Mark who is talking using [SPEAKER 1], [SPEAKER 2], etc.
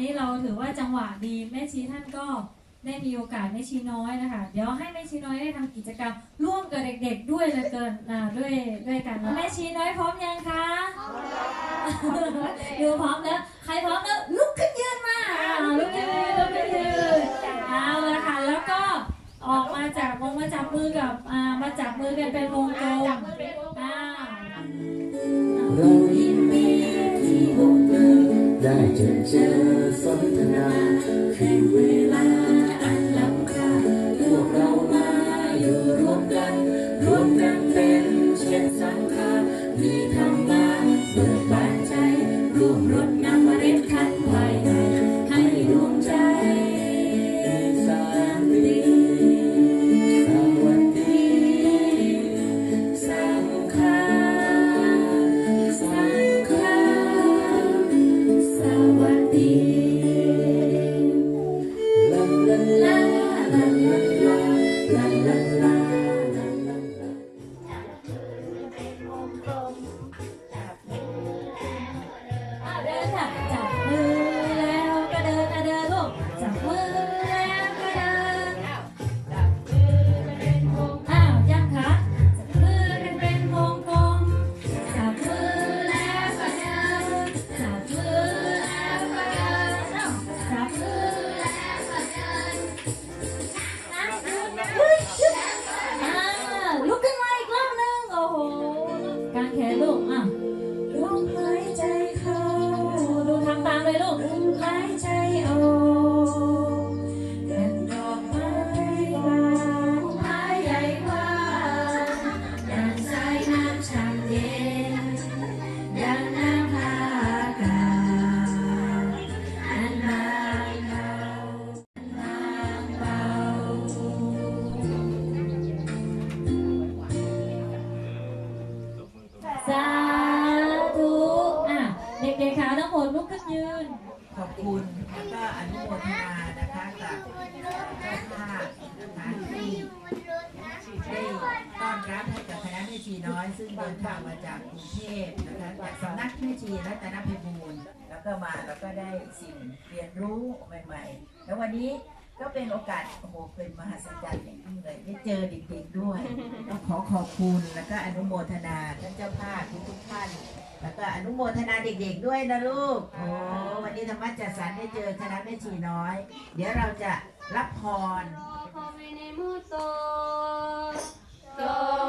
[SPEAKER 1] นี้เราถือว่าจังหวะดีแม่ชีท่านก็ได้มีโอกาสแม่ชีน้อยนะคะ เดี๋ยวให้แม่ชีน้อยได้ทำกิจกรรม ร่วมกับเด็ก ๆ ด้วยเหลยเกินอ่าด้วยด้วยกันนะแม่ชีน้อยพร้อมยังคะดูพร้อมแล้วใครพร้อมแล้วลุกขึ้นยืนมาอ่าลุกขึ้นยืนลุกขึ้นยืนเอาละค่ะแล้วก็ออกมาจากวงมาจับมือกับอ่ามาจับมือกันเป็นวงกลมอ่า
[SPEAKER 2] ได้เจอเจอสนทนาคือเวลาอันล้ำค่าพวกเรามาอยู่รวมกัน รวมกันเป็นเช่นสังฆามี ดิน
[SPEAKER 1] ค่ะจับมือแล้วก็เดินอะเดินลูกจับมือแล้วก็เดินอ้าวยังคะจับมือกันเป็นวงกลมจับมือแล้วก็เดินจับมือแล้วก็เดินอ้าวจับมือแล้วก็เดินนะเฮ้ยอ่าลุกขึ้นมาอีกรอบนึงโอ้โหกางแขน ด็กๆขาทั้งหมดลุกขึ้นยืน
[SPEAKER 3] ขอบคุณแล้วก็อนุโมทนานะคะกับเจ้าภาพนะคะที่ได้ต้อนรับให้กับคณะแม่ชีน้อย ซึ่งเดินทางมาจากกรุงเทพนะคะจากสำนักแม่ชีรัตนพิบูลแล้วก็มาแล้วก็ได้สิ่งเรียนรู้ใหม่ ๆ แล้ววันนี้ ก็เป็นโอกาสโอ้โหเป็นมหัศจรรย์อย่างยิ่งเลยได้เจอเด็กๆด้วยต้องขอขอบคุณแล้วก็อนุโมทนาท่านเจ้าภาพทุกๆท่าน แล้วก็อนุโมทนาเด็กๆด้วยนะลูกโอ้วันนี้ธรรมะจัดสรรได้เจอคณะแม่ชีน้อย เดี๋ยวเราจะรับพร
[SPEAKER 4] ขอ